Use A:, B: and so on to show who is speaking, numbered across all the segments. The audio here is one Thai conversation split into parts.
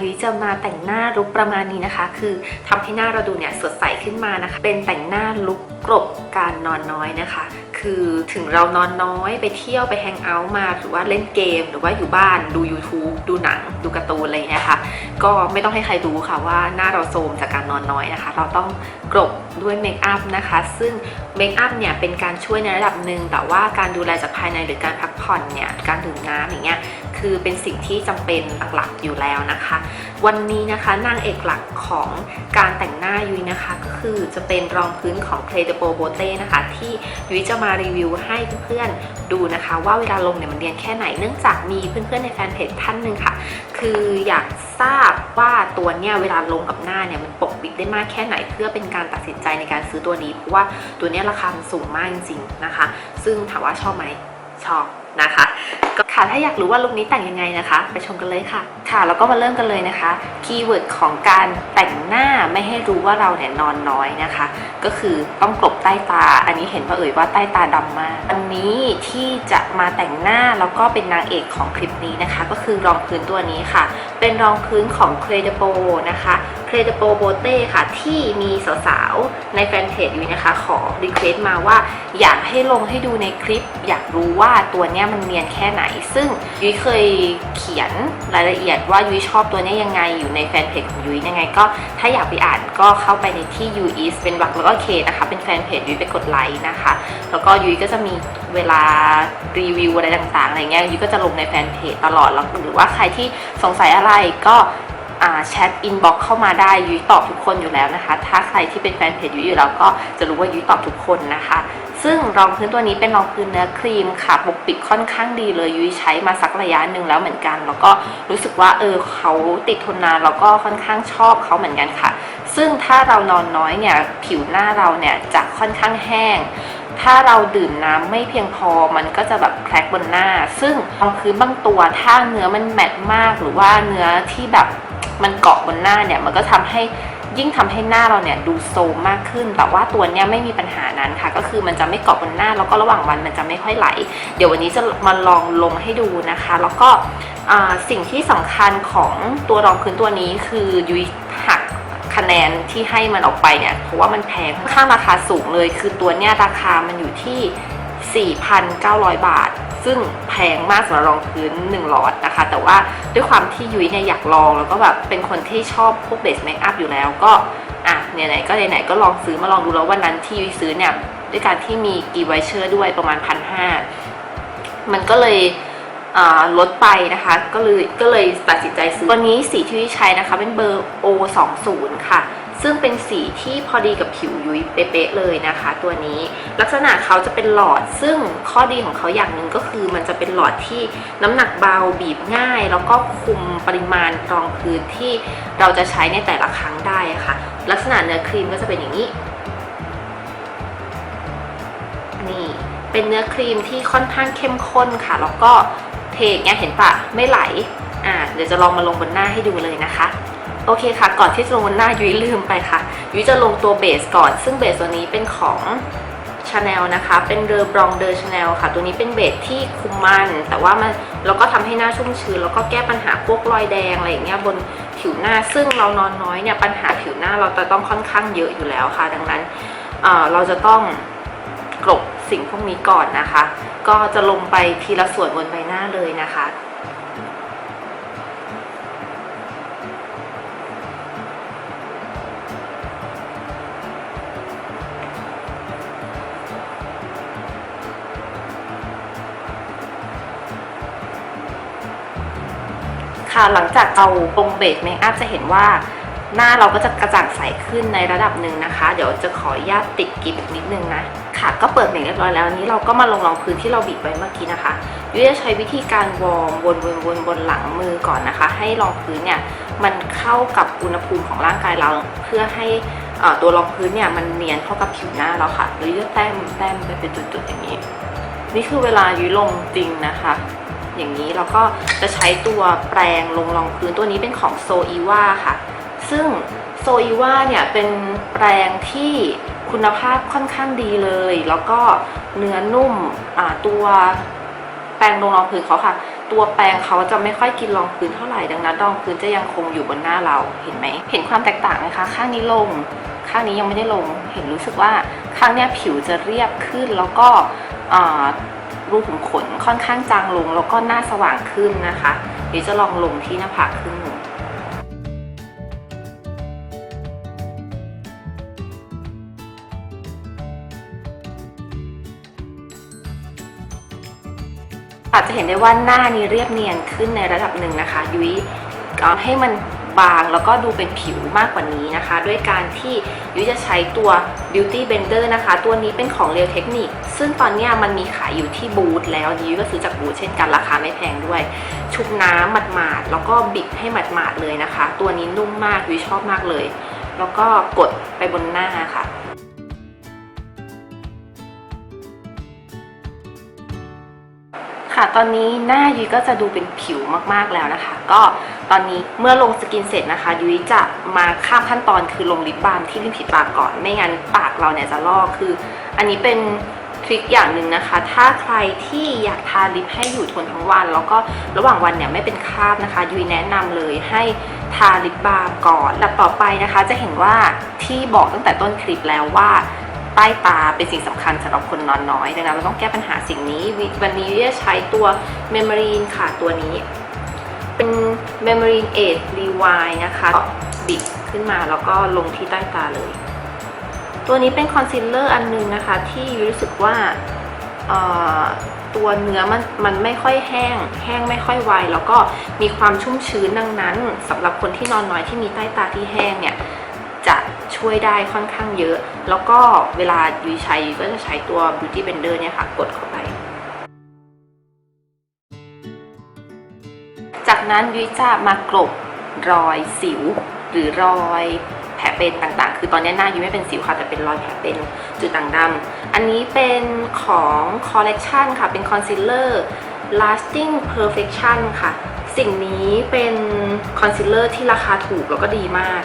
A: ยุ้ยจะมาแต่งหน้าลุกประมาณนี้นะคะ คือทำให้หน้าเราดูเนี่ยสดใสขึ้นมานะคะ เป็นแต่งหน้าลุกกลบการนอนน้อยนะคะ คือถึงเรานอนน้อยไปเที่ยวไปแฮงเอาท์มาหรือว่าเล่นเกม หรือว่าอยู่บ้านดู YouTube ดูหนัง ดูการ์ตูนอะไรเงี้ยค่ะ ก็ไม่ต้องให้ใครรู้ค่ะว่าหน้าเราโทรมจากการนอนน้อยนะคะ เราต้องกลบด้วยเมคอัพนะคะ ซึ่งเมคอัพเนี่ยเป็นการช่วยในระดับหนึ่งแต่ว่าการดูแลจากภายในหรือการพักผ่อนเนี่ยการดื่มน้ำอย่างเงี้ย คือเป็นสิ่งที่จำเป็นหลักๆอยู่แล้วนะคะ วันนี้นะคะนางเอกหลักของการแต่งหน้ายุ้ยนะคะ ก็คือจะเป็นรองพื้นของ c r e d i b l e Bote นะคะ ที่ยุ้ยจะมารีวิวให้เพื่อนๆดูนะคะ ว่าเวลาลงเนี่ยมันเรียนแค่ไหนเนื่องจากมีเพื่อนๆในแฟนเพจท่านหนึ่งค่ะ คืออยากทราบว่าตัวเนี่ยเวลาลงกับหน้าเนี่ยมันปกปิดได้มากแค่ไหน เพื่อเป็นการตัดสินใจในการซื้อตัวนี้เพราะว่าตัวเนี้ยราคามันสูงมากจริงๆนะคะ ซึ่งถามว่าชอบไหมชอบ นะคะก็ค่ะถ้าอยากรู้ว่าลุคนี้แต่งยังไงนะคะ ไปชมกันเลยค่ะ ค่ะแล้วก็มาเริ่มกันเลยนะคะคีย์เวิร์ดของการแต่งหน้าไม่ให้รู้ว่าเราเนี่ยนอนน้อยนะคะ ก็คือต้องกลบใต้ตา อันนี้เห็นว่าเอ่ยว่าใต้ตาดำมากอันนี้ที่จะมาแต่งหน้าแล้วก็เป็นนางเอกของคลิปนี้นะคะ ก็คือรองพื้นตัวนี้ค่ะ เป็นรองพื้นของ c r e d i b l e นะคะ c r e d i b l e Bote ค่ะ ที่มีสาวๆ ในแฟนเพจอยู่นะคะ ขอรีเควสต์มาว่า อยากให้ลงให้ดูในคลิป อยากรู้ว่าตัวเนี้ยมันเนียนแค่ไหน ซึ่งยุ้ยเคยเขียนรายละเอียดว่ายุ้ยชอบตัวเนี้ยยังไงอยู่ในแฟนเพจของยุ้ยยังไง ก็ถ้าอยากไปอ่านก็เข้าไปในที่ u i s เป็นวักแล้วก็เคนะคะเป็นแฟนเพจยุ้ยไปกดไลค์นะคะ แล้วก็ยุ้ยก็จะมีเวลารีวิวอะไรต่างๆอะไรเงี้ยยุ้ยก็จะลงในแฟนเพจตลอดแล้วหรือว่าใครที่สงสัยอะไรก็ แชทอินบ็อกเข้ามาได้ยุ้ยตอบทุกคนอยู่แล้วนะคะ ถ้าใครที่เป็นแฟนเพจยุ้ยอยู่แล้วก็จะรู้ว่ายุ้ยตอบทุกคนนะคะ ซึ่งรองพื้นตัวนี้เป็นรองพื้นเนื้อครีมค่ะปกปิดค่อนข้างดีเลยยุ้ยใช้มาสักระยะหนึ่งแล้วเหมือนกัน แล้วก็รู้สึกว่าเออเขาติดทนนานแล้วก็ค่อนข้างชอบเขาเหมือนกันค่ะ ซึ่งถ้าเรานอนน้อยเนี่ยผิวหน้าเราเนี่ยจะค่อนข้างแห้งถ้าเราดื่มน้ำไม่เพียงพอมันก็จะแบบแคร็กบนหน้า ซึ่งรองพื้นบางตัวถ้าเนื้อมันแมตต์มากหรือว่าเนื้อที่แบบ มันเกาะบนหน้าเนี่ยมันก็ทำให้ยิ่งทำให้หน้าเราเนี่ยดูโซมมากขึ้น แต่ว่าตัวเนี้ยไม่มีปัญหานั้นค่ะ ก็คือมันจะไม่เกาะบนหน้าแล้วก็ระหว่างวันมันจะไม่ค่อยไหล เดี๋ยววันนี้จะมาลองลงให้ดูนะคะ แล้วก็สิ่งที่สำคัญของตัวรองพื้นตัวนี้คือยุ้ยหักคะแนนที่ให้มันออกไปเนี่ยเพราะว่ามันแพงค่าราคาสูงเลย คือตัวเนี้ยราคามันอยู่ที่ 4,900 บาท ซึ่งแพงมากสำหรับรองพื้น1หลอดนะคะ แต่ว่าด้วยความที่ยุ้ยเนี่ยอยากลองแล้วก็แบบเป็นคนที่ชอบพวกเบสเมคอัพอยู่แล้วก็อะไหนๆก็ไหนๆก็ลองซื้อมาลองดูแล้ววันนั้นที่ยุ้ยซื้อเนี่ยด้วยการที่มีกีไวเชอร์ด้วยประมาณพันห้ามันก็เลยลดไปนะคะ ก็เลยก็เลยตัดสินใจซื้อวันนี้สีที่ยุ้ยใช้นะคะเป็นเบอร์ O20 ค่ะ ซึ่งเป็นสีที่พอดีกับผิวยุ้ยเป๊ะเลยนะคะ ตัวนี้ลักษณะเขาจะเป็นหลอด ซึ่งข้อดีของเขาอย่างหนึ่งก็คือมันจะเป็นหลอดที่น้ำหนักเบาบีบง่าย แล้วก็คุมปริมาณรองพื้นที่เราจะใช้ในแต่ละครั้งได้ะค่ะ ลักษณะเนื้อครีมก็จะเป็นอย่างนี้นี่เป็นเนื้อครีมที่ค่อนข้างเข้มข้นค่ะ แล้วก็เทอย่างเงี้ยเห็นปะไม่ไหลอ่าเดี๋ยวจะลองมาลงบนหน้าให้ดูเลยนะคะ โอเคค่ะ ก่อนที่จะลงบนหน้ายุ้ยลืมไปค่ะ ยุ้ยจะลงตัวเบสก่อน ซึ่งเบสตัวนี้เป็นของชาแนลนะคะ เป็นเดอบรองเดอชาแนลค่ะ ตัวนี้เป็นเบสที่คุมมัน แต่ว่ามันแล้วก็ทำให้หน้าชุ่มชื้น แล้วก็แก้ปัญหาพวกรอยแดงอะไรอย่างเงี้ยบนผิวหน้า ซึ่งเรานอนน้อยเนี่ยปัญหาผิวหน้าเราจะต้องค่อนข้างเยอะอยู่แล้วค่ะ ดังนั้นเเราจะต้องกลบสิ่งพวกนี้ก่อนนะคะ ก็จะลงไปทีละส่วนบนใบหน้าเลยนะคะ ค่ะหลังจากเราลงเบสเมคอัพจะเห็นว่าหน้าเราก็จะกระจ่างใสขึ้นในระดับหนึ่งนะคะ เดี๋ยวจะขออนุญาตติดกิฟต์นิดนึงนะ ค่ะ ก็เปิดเบรกเรียบร้อยแล้วนี้เราก็มาลงรองพื้นที่เราบีบไว้เมื่อกี้นะคะยุ้ยจะใช้วิธีการวอร์มวนวนวนบนหลังมือก่อนนะคะ ให้รองพื้นเนี่ยมันเข้ากับอุณหภูมิของร่างกายเรา เพื่อให้ตัวรองพื้นเนี่ยมันเนียนเข้ากับผิวหน้าเราค่ะหรือจะแต้มแต้มไปเป็นจุดๆอย่างนี้ นี่คือเวลายุ้ยลงจริงนะคะ อย่างนี้เราก็จะใช้ตัวแปรงลงรองพื้นตัวนี้เป็นของโซอีวาค่ะ ซึ่งโซอีวาเนี่ยเป็นแปรงที่คุณภาพค่อนข้างดีเลย แล้วก็เนื้อนุ่มตัวแปรงลงรองพื้นเขาค่ะ ตัวแปรงเขาจะไม่ค่อยกินรองพื้นเท่าไหร่ดังนั้นรองพื้นจะยังคงอยู่บนหน้าเราเห็นไหมเห็นความแตกต่างไหมคะข้างนี้ลง ข้างนี้ยังไม่ได้ลง เห็นรู้สึกว่าข้างเนี้ยผิวจะเรียบขึ้นแล้วก็ รูขุมขนค่อนข้างจางลง แล้วก็หน้าสว่างขึ้นนะคะ เดี๋ยวจะลองลงที่หน้าผากครึ่งหนึ่งอาจจะเห็นได้ว่าหน้านี้เรียบเนียนขึ้นในระดับหนึ่งนะคะยุ้ยเอาให้มัน บางแล้วก็ดูเป็นผิวมากกว่านี้นะคะ ด้วยการที่ยุ้ยจะใช้ตัว Beauty Blender นะคะ ตัวนี้เป็นของ Real Technique ซึ่งตอนนี้มันมีขายอยู่ที่บูธแล้วยุ้ยก็ซื้อจากบูธเช่นกันราคาไม่แพงด้วย ชุบน้ำหมาดๆแล้วก็บิดให้หมาดๆเลยนะคะ ตัวนี้นุ่มมากยุ้ยชอบมากเลย แล้วก็กดไปบนหน้าค่ะ ค่ะ ตอนนี้หน้ายุ้ยก็จะดูเป็นผิวมากๆแล้วนะคะ ก็ตอนนี้เมื่อลงสกินเสร็จนะคะ ยุ้ยจะมาข้ามขั้นตอนคือลงลิปบาล์มที่ริมฝีปากก่อน ไม่งั้นปากเราเนี่ยจะลอกคือ อันนี้เป็นทริคอย่างหนึ่งนะคะ ถ้าใครที่อยากทาลิปให้อยู่ทนทั้งวัน แล้วก็ระหว่างวันเนี่ยไม่เป็นคราบนะคะ ยุ้ยแนะนำเลยให้ทาลิปบาล์มก่อน และต่อไปนะคะ จะเห็นว่าที่บอกตั้งแต่ต้นคลิปแล้วว่า ใต้ตาเป็นสิ่งสำคัญสำหรับคนนอนน้อยดังนั้นเราต้องแก้ปัญหาสิ่งนี้ วันนี้จะใช้ตัวเมม o รีนค่ะตัวนี้ เป็นเมม o รีนเอทรีวายนะคะบิดขึ้นมาแล้วก็ลงที่ใต้ตาเลย ตัวนี้เป็นคอนซีลเลอร์อันนึงนะคะ ที่รู้สึกว่าตัวเนื้อมันมันไม่ค่อยแห้ง แห้งไม่ค่อยไว แล้วก็มีความชุ่มชื้นดังนั้นสำหรับคนที่นอนน้อยที่มีใต้ตาที่แห้งเนี่ย ช่วยได้ค่อนข้างเยอะ แล้วก็เวลายุยใช้ยุยก็จะใช้ตัว Beauty Blender เนี่ยค่ะ กดเข้าไป จากนั้นยุยจะมากรบรอยสิวหรือรอยแผลเป็นต่างๆ คือตอนนี้หน้ายุ้ยไม่เป็นสิวค่ะ แต่เป็นรอยแผลเป็นจุดด่างดำ อันนี้เป็นของคอลเล t ชันค่ะ เป็นคอนซีลเลอร์ lasting perfection ค่ะ สิ่งนี้เป็นคอนซีลเลอร์ที่ราคาถูกแล้วก็ดีมาก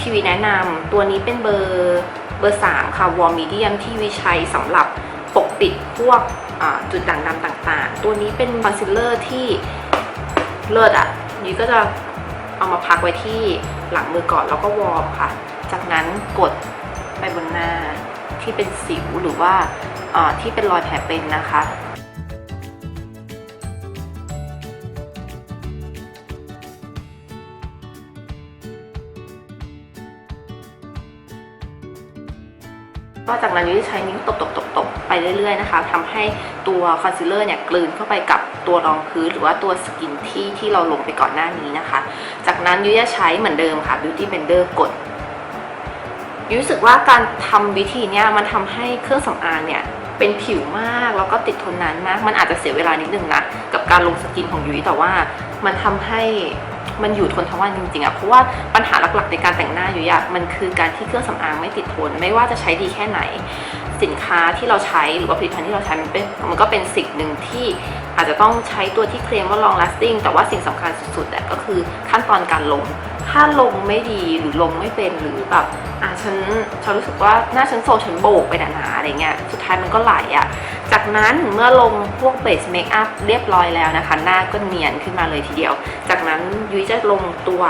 A: ทีวีแนะนำตัวนี้เป็นเบอร์เบอร์3ค่ะวอร์ม e เดียมที่วีใช้สำหรับปกปิดพวกจุดด่างดำต่างๆ ตัวนี้เป็นคอนซีลเลอร์ที่เลิศอะยีก็จะเอามาพักไว้ที่หลังมือก่อนแล้วก็วอร์มค่ะ จากนั้นกดไปบนหน้าที่เป็นสิวหรือว่าที่เป็นรอยแผลเป็นนะคะ ก็จากนั้นยุ้ยใช้นิ้วตบๆๆไปเรื่อยๆนะคะทำให้ตัวคอนซีลเลอร์เนี่ยกลืนเข้าไปกับตัวรองพื้นหรือว่าตัวสกินที่ที่เราลงไปก่อนหน้านี้นะคะ จากนั้นยุ้ยจะใช้เหมือนเดิมค่ะ Beauty Blender กดยุ้ยรู้สึกว่าการทำวิธีเนี้ยมันทำให้เครื่องสำอางเนี่ยเป็นผิวมากแล้วก็ติดทนนานมาก มันอาจจะเสียเวลานิดนึงนะกับการลงสกินของยุ้ยแต่ว่ามันทำให้ มันอยู่ทนทั้งวันจริงๆอะเพราะว่าปัญหาหลักๆในการแต่งหน้าอยู่อยากมันคือการที่เครื่องสำอางไม่ติดทน ไม่ว่าจะใช้ดีแค่ไหน สินค้าที่เราใช้หรือว่าผลิตภัณฑ์ที่เราใช้มันเป็นมันก็เป็นสิ่งหนึ่งที่อาจจะต้องใช้ตัวที่เคลมว่า long lasting แต่ว่าสิ่งสำคัญสุดๆอะก็คือขั้นตอนการลง ถ้าลงไม่ดีหรือลงไม่เป็นหรือแบบอะฉันฉันรู้สึกว่าหน้าฉันโซฉันโบกไปหนาๆอะไรเงี้ยสุดท้ายมันก็ไหลอะ่ะ จากนั้นเมื่อลงพวกเบสเมคอัพเรียบร้อยแล้วนะคะ หน้าก็เนียนขึ้นมาเลยทีเดียว จากนั้นยุ้ยจะลงตัว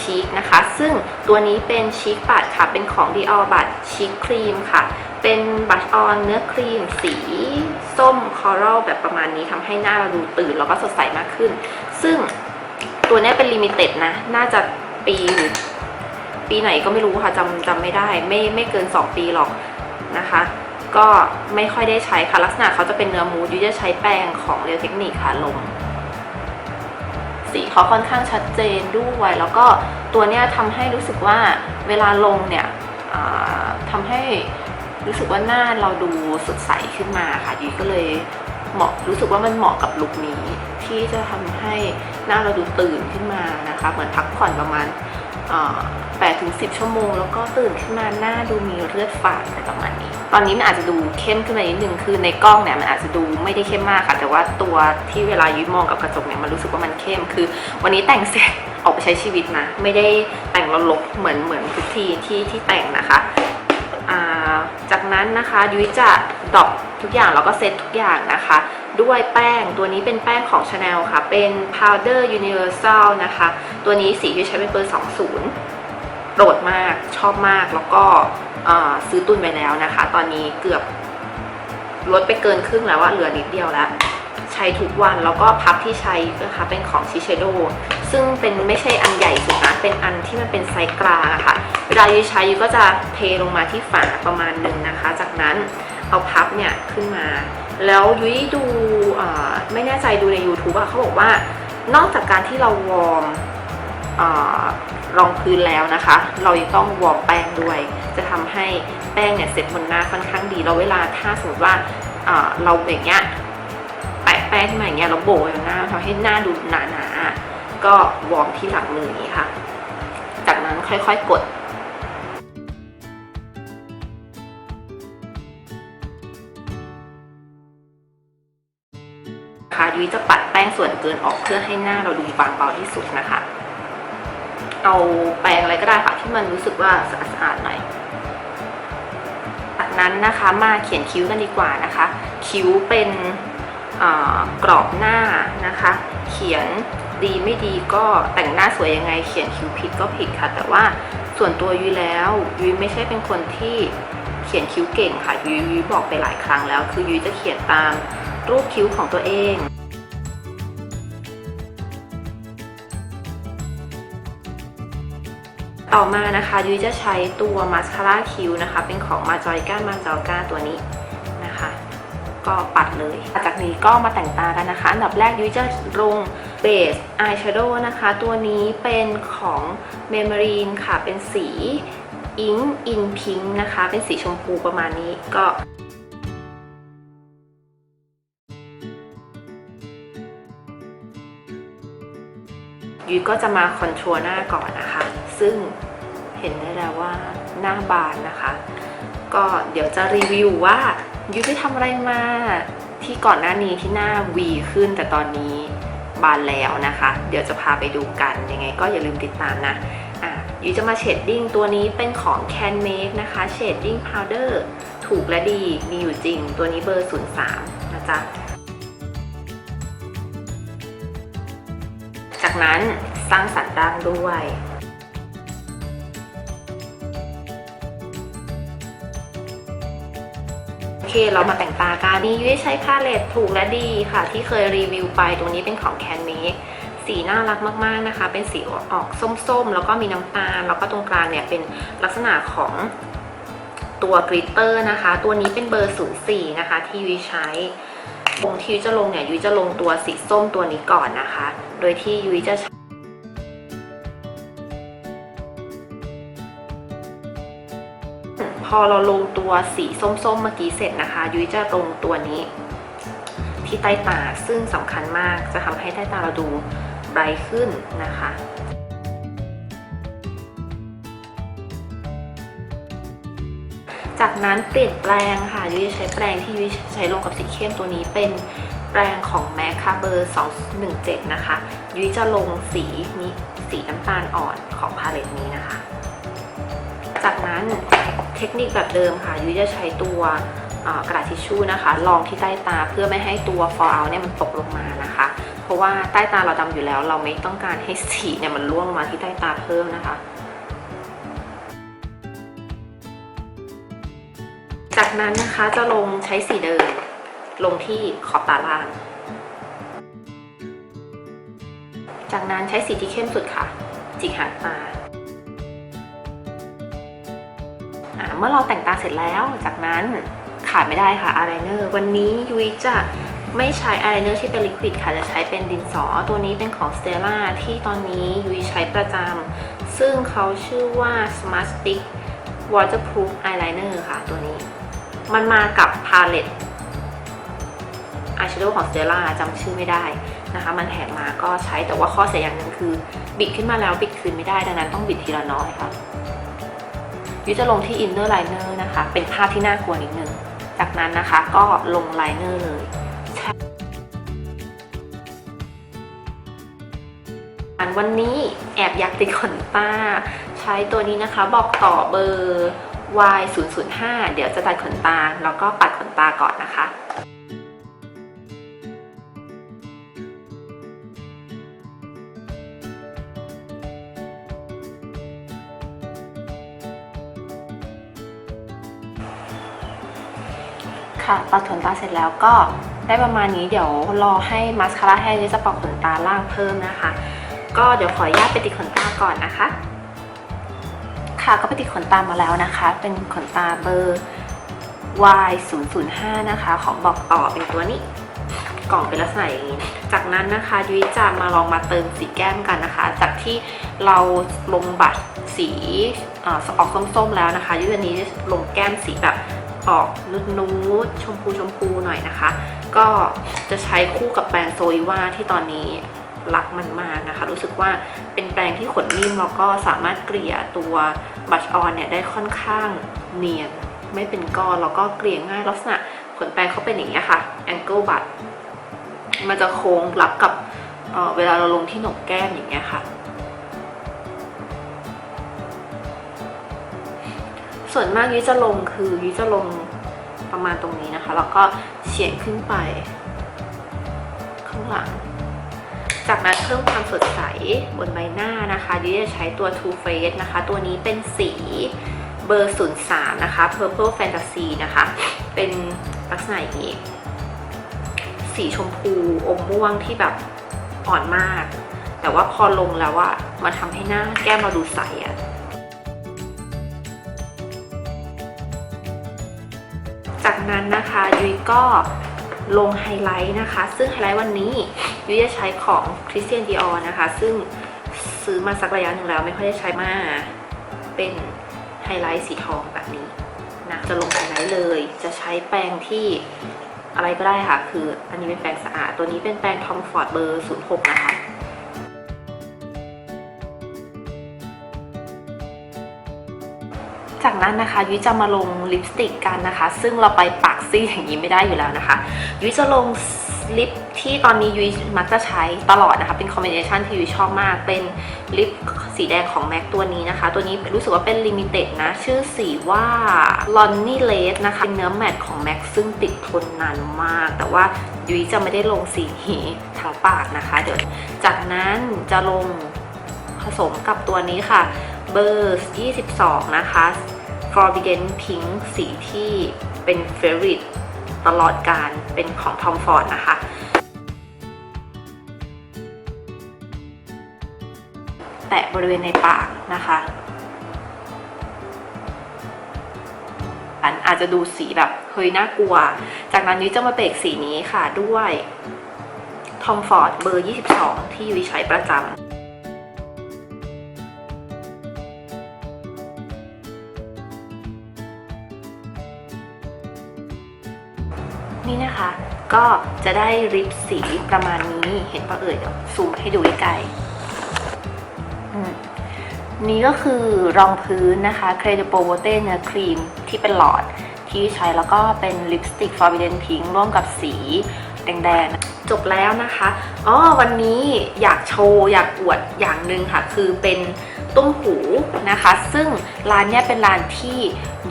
A: ชีคนะคะ ซึ่งตัวนี้เป็นชีคบัตค่ะ เป็นของ Dior บัตชีคครีมค่ะ เป็นบัตออนเนื้อครีม สีส้มคอรัลแบบประมาณนี้ทำให้หน้าเราดูตื่นแล้วก็สดใสมากขึ้น ซึ่งตัวนี้เป็นลิมิเต็ดนะ น่าจะ ปีหรือปีไหนก็ไม่รู้ค่ะจำจำไม่ได้ ไม่ไม่เกิน 2 ปีหรอกนะคะ ก็ไม่ค่อยได้ใช้ค่ะ ลักษณะเขาจะเป็นเนื้อมูดยุ้ยจะใช้แป้งของเรียวเทคนิคค่ะลง สีเขาค่อนข้างชัดเจนด้วยแล้วก็ตัวเนี้ยทำให้รู้สึกว่าเวลาลงเนี่ยทำให้รู้สึกว่าหน้าเราดูสดใสขึ้นมาค่ะยุ้ยก็เลย เหมาะรู้สึกว่ามันเหมาะกับลุคนี้ ที่จะทำให้หน้าเราดูตื่นขึ้นมานะคะเหมือนพักผ่อนประมาณแปดถึงสิบชั่วโมง แล้วก็ตื่นขึ้นมาหน้าดูมีเลือดฝาดอะไรประมาณนี้ ตอนนี้มันอาจจะดูเข้มขึ้นมานิดนึงคือในกล้องเนี่ยมันอาจจะดูไม่ได้เข้มมากค่ะ แต่ว่าตัวที่เวลายุ้ยมองกับกระจกเนี่ยมันรู้สึกว่ามันเข้มคือ วันนี้แต่งเสร็จออกไปใช้ชีวิตนะไม่ได้แต่งลกๆเหมือนเหมือนทุกทีที่ที่แต่งนะคะ จากนั้นนะคะยุ้ยจะดรอปทุกอย่างแล้วก็เซตทุกอย่างนะคะ ด้วยแป้งตัวนี้เป็นแป้งของ Chanel ค่ะ เป็น powder universal นะคะ ตัวนี้สีที่ใช้เป็นเบอร์ 20 โปรดมากชอบมากแล้วก็ซื้อตุนไปแล้วนะคะ ตอนนี้เกือบลดไปเกินครึ่งแล้วว่าเหลือนิดเดียวแล้ว ช้ทุกวัน แล้วก็พับที่ใช้นะคะเป็นของชิเชโดซึ่งเป็นไม่ใช่อันใหญ่สุดนะ เป็นอันที่มันเป็นไซส์กลางอะค่ะเวลายูใช้ยูก็จะเทลงมาที่ฝาประมาณหนึ่งนะคะ จากนั้นเอาพับเนี่ยขึ้นมา แล้วยุ้ยดูไม่แน่ใจดูใน YouTube อะเขาบอกว่านอกจากการที่เราวอร์มรองพื้นแล้วนะคะ เรายังต้องวอร์มแป้งด้วย จะทำให้แป้งเนี่ยเสร็จบนหน้าค่อนข้างดีแล้วเวลาถ้าสมมติว่าเราอย่างเงี้ย แป้งมาอย่างเงี้ยเราโบกไว้บนหน้าทำให้หน้าดูหนาๆก็วอร์มที่หลังมืออย่างนี้ค่ะ จากนั้นค่อยๆกดคะยุ้ยจะปัดแป้งส่วนเกินออกเพื่อให้หน้าเราดูบางเบาที่สุดนะคะ เอาแปรงอะไรก็ได้ค่ะที่มันรู้สึกว่าสะอาดๆหน่อยจากนั้นนะคะมาเขียนคิ้วกันดีกว่านะคะ คิ้วเป็น กรอบหน้านะคะ เขียนดีไม่ดีก็แต่งหน้าสวยยังไง เขียนคิ้วผิดก็ผิดค่ะ แต่ว่าส่วนตัวยุ้ยแล้วยุ้ยไม่ใช่เป็นคนที่เขียนคิ้วเก่งค่ะยุ้ยยุ้ยบอกไปหลายครั้งแล้ว คือยุ้ยจะเขียนตามรูปคิ้วของตัวเองต่อมานะคะยุ้ยจะใช้ตัวมาสคาร่าคิ้วนะคะ เป็นของมาจอยก้ามาจอยก้าตัวนี้ ก็ปัดเลยจากนี้ก็มาแต่งตากันนะคะ อันดับแรกยุ้ยจะลงเบสอายแชโดว์นะคะ ตัวนี้เป็นของเมมรีนค่ะ เป็นสีอิงอินพิงนะคะ เป็นสีชมพูประมาณนี้ก็ยุ้ยก็จะมาคอนทัวร์หน้าก่อนนะคะ ซึ่งเห็นได้แล้วว่าหน้าบานนะคะ ก็เดี๋ยวจะรีวิวว่า ยุ้ยไปทำอะไรมาที่ก่อนหน้านี้ที่หน้าวีขึ้นแต่ตอนนี้บานแล้วนะคะ เดี๋ยวจะพาไปดูกันยังไงก็อย่าลืมติดตามนะอะยุ้ยจะมาเชดดิ้งตัวนี้เป็นของ Can Make นะคะเชดดิ้งพาวเดอร์ถูกและดีมีอยู่จริง ตัวนี้เบอร์ 03 นะจ๊ะ จากนั้นสร้างสรรค์ร่างด้วย เค เรามาแต่งตากันนี่ยุ้ยใช้พาเลตถูกและดีค่ะ ที่เคยรีวิวไปตรงนี้เป็นของ Can Make สีน่ารักมากๆนะคะ เป็นสีออกส้มๆ แล้วก็มีน้ำตาล แล้วก็ตรงกลางเนี่ยเป็นลักษณะของตัวกริตเตอร์นะคะ ตัวนี้เป็นเบอร์ 04 นะคะ ที่ยุ้ยใช้วงที่ยุ้ยจะลงเนี่ยยุ้ยจะลงตัวสีส้มตัวนี้ก่อนนะคะ โดยที่ยุ้ยจะใช้ พอเราลงตัวสีส้มๆเมื่อกี้เสร็จนะคะ ยุ้ยจะลงตัวนี้ ที่ใต้ตาซึ่งสำคัญมากจะทำให้ใต้ตาเราดูไบรท์ขึ้นนะคะจากนั้นเปลี่ยนแปลงค่ะยุ้ยใช้แปรงที่ยุ้ยใช้ลงกับสีเข้มตัวนี้เป็นแปรงของ MAC ค่ะเบอร์217 นะคะ ยุ้ยจะลงสีนี้สีน้ำตาลอ่อนของพาเลตนี้นะคะ จากนั้น เทคนิคแบบเดิมค่ะยุ้ยจะใช้ตัวกระดาษทิชชู่นะคะรองที่ใต้ตาเพื่อไม่ให้ตัว fall out เนี่ยมันตกลงมานะคะ เพราะว่าใต้ตาเราดำอยู่แล้ว เราไม่ต้องการให้สีเนี่ยมันร่วงลงมาที่ใต้ตาเพิ่มนะคะ จากนั้นนะคะจะลงใช้สีเดิม ลงที่ขอบตาล่าง จากนั้นใช้สีที่เข้มสุดค่ะ จิกหางตา เมื่อเราแต่งตาเสร็จแล้ว จากนั้นขาดไม่ได้ค่ะอายไลเนอร์วันนี้ยุ้ยจะไม่ใช้อายไลเนอร์ที่เป็นลิควิดค่ะ จะใช้เป็นดินสอ ตัวนี้เป็นของ Stella ที่ตอนนี้ยุ้ยใช้ประจำ ซึ่งเขาชื่อว่า Smart Stick Waterproof Eyeliner ค่ะ ตัวนี้ มันมากับพาเลตอายแชโดว์ของ Stella จำชื่อไม่ได้นะคะ มันแถมมาก็ใช้แต่ว่าข้อเสียอย่างหนึ่งคือ บิดขึ้นมาแล้วบิดคืนไม่ได้ดังนั้นต้องบิดทีละน้อยค่ะ ยุ้ยจะลงที่อินเนอร์ไลเนอร์นะคะ เป็นภาพที่น่ากลัวนิดนึง จากนั้นนะคะก็ลงไลเนอร์เลยวันนี้แอบอยากติดขนตา ใช้ตัวนี้นะคะบอกต่อเบอร์ Y 0 0 5 เดี๋ยวจะตัดขนตา แล้วก็ปัดขนตาก่อนนะคะ ค่ะปัดขนตาเสร็จแล้วก็ได้ประมาณนี้เดี๋ยวรอให้มาสคาร่าแห้งที่จะปัดขนตาล่างเพิ่มนะคะ ก็เดี๋ยวขออนุญาตไปติดขนตาก่อนนะคะ ค่ะก็ไปติดขนตามาแล้วนะคะ เป็นขนตาเบอร์ Y 0 0 5 นะคะ ของบอกต่อเป็นตัวนี้กล่องเป็นลักษณะอย่างนี้ จากนั้นนะคะยุ้ยจะมาลองมาเติมสีแก้มกันนะคะ จากที่เราลงบัตรสีออออกส้มๆแล้วนะคะยุ้ยวันนี้ลงแก้มสีแบบ ออกนูดๆชมพูชมพูหน่อยนะคะ ก็จะใช้คู่กับแปรงโซอีวาที่ตอนนี้รักมันมากนะคะ รู้สึกว่าเป็นแปรงที่ขนนิ่มแล้วก็สามารถเกลี่ยตัวบัชออนเนี่ยได้ค่อนข้างเนียน ไม่เป็นก้อนแล้วก็เกลี่ยง่ายลักษณะขนแปรงเขาเป็นอย่างนี้ค่ะ angle butt มันจะโค้งรับกับเออเวลาเราลงที่หนกแก้มอย่างเงี้ยค่ะ ส่วนมากยุ้ยจะลงคือยุ้ยจะลงประมาณตรงนี้นะคะ แล้วก็เฉียงขึ้นไป ข้างหลัง จากนั้นเพิ่มความสดใสบนใบหน้านะคะยุ้ยจะใช้ตัว Too Faced นะคะ ตัวนี้เป็นสีเบอร์ 03 นะคะ Purple Fantasy นะคะ เป็นลักษณะอย่างนี้ สีชมพูอมม่วงที่แบบอ่อนมาก แต่ว่าพอลงแล้วอะมันทำให้หน้าแก้มเราดูใสอะ นั้นนะคะยุ้ยก็ลงไฮไลท์นะคะ ซึ่งไฮไลท์วันนี้ยุ้ยจะใช้ของ Christian Dior นะคะ ซึ่งซื้อมาสักระยะหนึ่งแล้วไม่ค่อยได้ใช้มาเป็นไฮไลท์สีทองแบบนี้นะจะลงไฮไลท์เลย จะใช้แปรงที่อะไรก็ได้ค่ะ คืออันนี้เป็นแปรงสะอาด ตัวนี้เป็นแปรงทอมฟอร์ดเบอร์ 06 นะคะ จากนั้นนะคะยุ้ยจะมาลงลิปสติกกันนะคะ ซึ่งเราไปปากซี่อย่างนี้ไม่ได้อยู่แล้วนะคะยุ้ยจะลงลิปที่ตอนนี้ยุ้ยมักจะใช้ตลอดนะคะ เป็นคอมบิเนชันที่ยุ้ยชอบมาก เป็นลิปสีแดงของ MAC ตัวนี้นะคะ ตัวนี้รู้สึกว่าเป็นลิมิเต็ดนะ ชื่อสีว่า Lonny Lace นะคะ เป็นเนื้อแมตต์ของ MAC ซึ่งติดทนนานมาก แต่ว่ายุ้ยจะไม่ได้ลงสีนี้ทั้งปากนะคะ เดี๋ยวจากนั้นจะลงผสมกับตัวนี้ค่ะ เบอร์ 22 นะคะ Forbidden Pink สีที่เป็น favorite ตลอดการเป็นของ Tom Ford นะคะ แตะบริเวณในปากนะคะอันอาจจะดูสีแบบเฮ้ยน่ากลัว จากนั้นยุ้ยจะมาเบรกสีนี้ค่ะด้วย Tom Ford เบอร์ 22 ที่ยุ้ยใช้ประจำ ก็จะได้ริบสีประมาณนี้เห็นปะเอ่ยเดี๋ยวซูมให้ดูใกล้ๆอืมนี่ก็คือรองพื้นนะคะ c r e d i p o v o t e เนื้อครีมที่เป็นหลอดที่ใช้แล้วก็เป็นลิปสติก Forbidden Pink ร่วมกับสีแดงๆ จบแล้วนะคะอ๋อวันนี้อยากโชว์อยากอวดอย่างหนึ่งค่ะ คือเป็นตุ้มหูนะคะ ซึ่งร้านเนี้ยเป็นร้านที่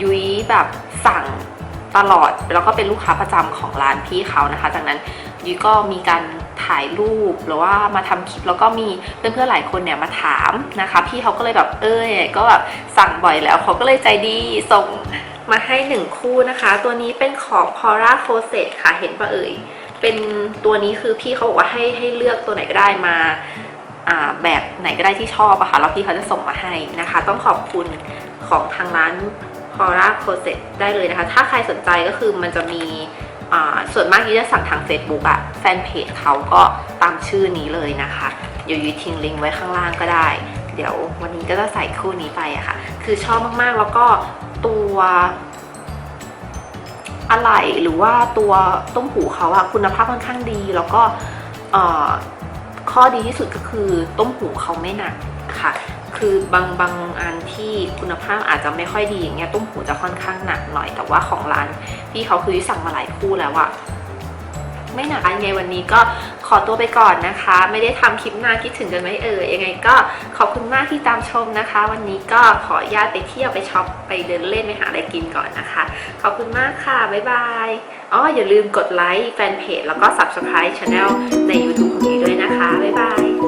A: ยุ้ยแบบสั่ง ตลอดแล้วก็เป็นลูกค้าประจำของร้านพี่เขานะคะ จากนั้นยุ้ยก็มีการถ่ายรูปหรือว่ามาทำคลิปแล้วก็มีเพื่อนๆหลายคนเนี่ยมาถามนะคะ พี่เขาก็เลยแบบเอ้ยก็แบบสั่งบ่อยแล้วเขาก็เลยใจดีส่งมาให้หนึ่งคู่นะคะ ตัวนี้เป็นของ Pora c o s e t ค่ะเห็นปะเอ่ยเป็นตัวนี้คือพี่เขาบอกว่าให้ให้เลือกตัวไหนก็ได้มาอ่าแบบไหนก็ได้ที่ชอบอะค่ะแล้วพี่เขาจะส่งมาให้นะคะ ต้องขอบคุณของทางร้าน c o r a c o s e t ได้เลยนะคะ ถ้าใครสนใจก็คือมันจะมีส่วนมากที่จะสั่งทาง Facebook อะแฟนเพจเขาก็ตามชื่อนี้เลยนะคะเดี๋ยวยุ้ยทิ้งลิงก์ไว้ข้างล่างก็ได้ เดี๋ยววันนี้ก็จะใส่คู่นี้ไปอะค่ะ คือชอบมากๆแล้วก็ตัวอะไหล่หรือว่าตัวต้มหูเขาอะคุณภาพค่อนข้างดีแล้วก็ข้อดีที่สุดก็คือต้มหูเขาไม่หนักค่ะ คือบางบางอันที่คุณภาพอาจจะไม่ค่อยดีอย่างเงี้ยตุ้มหูจะค่อนข้างหนักหน่อย แต่ว่าของร้านที่เขาคือสั่งมาหลายคู่แล้วอะไม่หนักยังไงวันนี้ก็ขอตัวไปก่อนนะคะ ไม่ได้ทำคลิปหน้าคิดถึงกันไหมเอ่ยยังไงก็ขอบคุณมากที่ตามชมนะคะ วันนี้ก็ขอญาตไปเที่ยวไปช็อปไปเดินเล่นไปหาอะไรกินก่อนนะคะ ขอบคุณมากค่ะบ๊ายบายอ๋ออย่าลืมกดไลค์แฟนเพจแล้วก็ Subscribe Channel ใน YouTube ของเอ